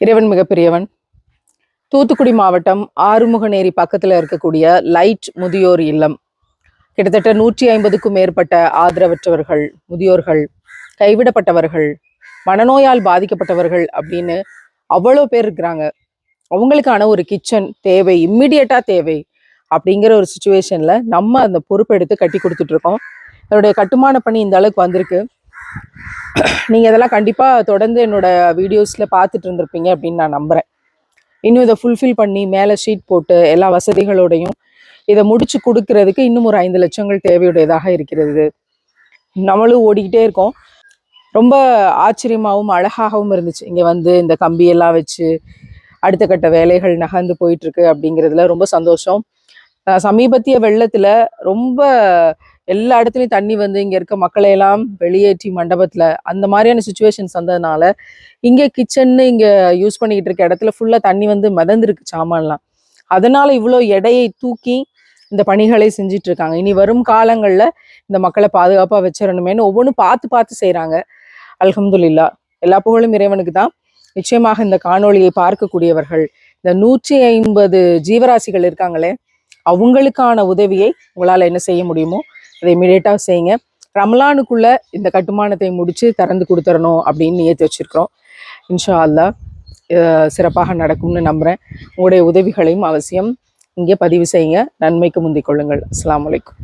இறைவன் மிகப்பெரியவன். தூத்துக்குடி மாவட்டம் ஆறுமுகநேரி பக்கத்தில் இருக்கக்கூடிய லைட் முதியோர் இல்லம். கிட்டத்தட்ட நூற்றி ஐம்பதுக்கும் மேற்பட்ட ஆதரவற்றவர்கள் முதியோர்கள் கைவிடப்பட்டவர்கள் மனநோயால் பாதிக்கப்பட்டவர்கள் அப்படின்னு அவ்வளோ பேர் இருக்கிறாங்க. அவங்களுக்கான ஒரு கிச்சன் தேவை இம்மிடியட்டாக தேவை அப்படிங்கிற ஒரு சுச்சுவேஷனில் நம்ம அந்த பொறுப்பெடுத்து கட்டி கொடுத்துட்ருக்கோம் அதனுடைய கட்டுமான பணி இந்த அளவுக்கு வந்திருக்கு. நீங்கள் இதெல்லாம் கண்டிப்பாக தொடர்ந்து என்னோட வீடியோஸில் பார்த்துட்டு இருந்திருப்பீங்க அப்படின்னு நான் நம்புகிறேன் இன்னும் இதை ஃபுல்ஃபில் பண்ணி மேலே ஷீட் போட்டு எல்லா வசதிகளோடையும் இதை முடிச்சு கொடுக்கறதுக்கு இன்னும் ஒரு ஐந்து லட்சங்கள் தேவையுடையதாக இருக்கிறது. நம்மளும் ஓடிக்கிட்டே இருக்கோம். ரொம்ப ஆச்சரியமாகவும் அழகாகவும் இருந்துச்சு. இங்கே வந்து இந்த கம்பியெல்லாம் வச்சு அடுத்த கட்ட வேலைகள் நகர்ந்து போயிட்டுருக்கு அப்படிங்கிறதுல ரொம்ப சந்தோஷம். சமீபத்திய வெள்ளத்துல ரொம்ப எல்லா இடத்துலையும் தண்ணி வந்து இங்க இருக்க மக்களை எல்லாம் வெளியேற்றி மண்டபத்துல அந்த மாதிரியான சுச்சுவேஷன்ஸ் வந்ததுனால இங்க கிச்சன்னு இங்க யூஸ் பண்ணிக்கிட்டு இருக்க இடத்துல ஃபுல்லா தண்ணி வந்து மிதந்துருக்கு சாமான்லாம். அதனால இவ்வளோ எடையை தூக்கி இந்த பணிகளை செஞ்சுட்டு இருக்காங்க. இனி வரும் காலங்கள்ல இந்த மக்களை பாதுகாப்பா வச்சிடணுமேனு ஒவ்வொன்றும் பார்த்து பார்த்து செய்கிறாங்க அலகம்துல்லா எல்லா புகழும் இறைவனுக்கு தான். நிச்சயமாக இந்த காணொளியை பார்க்கக்கூடியவர்கள் இந்த நூற்றி ஐம்பது ஜீவராசிகள் இருக்காங்களே அவங்களுக்கான உதவியை உங்களால் என்ன செய்ய முடியுமோ அதை இமீடியட்டாக செய்யுங்க. ரமலானுக்குள்ள இந்த கட்டுமானத்தை முடித்து திறந்து கொடுத்துடணும் அப்படின்னு நியத்து வச்சிருக்கிறோம். இன்ஷா அல்லா சிறப்பாக நடக்கும்னு நம்புகிறேன் உங்களுடைய உதவிகளையும் அவசியம் இங்கே பதிவு செய்யுங்க. நன்மைக்கு முந்திக் கொள்ளுங்கள். அஸ்லாம் அலைக்கும்.